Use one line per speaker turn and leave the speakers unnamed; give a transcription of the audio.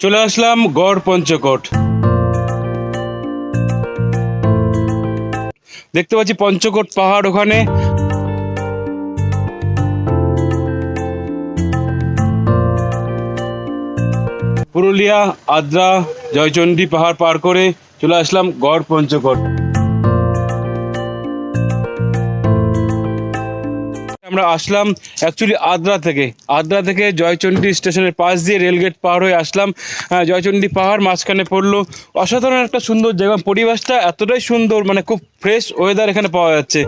চলে আসলাম গড় পঞ্চকোট। দেখতে পাচ্ছি পঞ্চকোট পাহাড় ওখানে। পুরুলিয়া, আদ্রা, জয়চন্ডী পাহাড় পার করে চলে আসলাম গড় পঞ্চকোট। আমরা আসলাম অ্যাকচুয়ালি আদ্রা থেকে। আদ্রা থেকে জয়চণ্ডী স্টেশনের পাশ দিয়ে রেলগেট পার হয়ে আসলাম। জয়চণ্ডী পাহাড় মাঝখানে পড়ল। অসাধারণ একটা সুন্দর জায়গা, পরিবেশটা এতটাই সুন্দর মানে খুব ফ্রেশ ওয়েদার এখানে পাওয়া যাচ্ছে।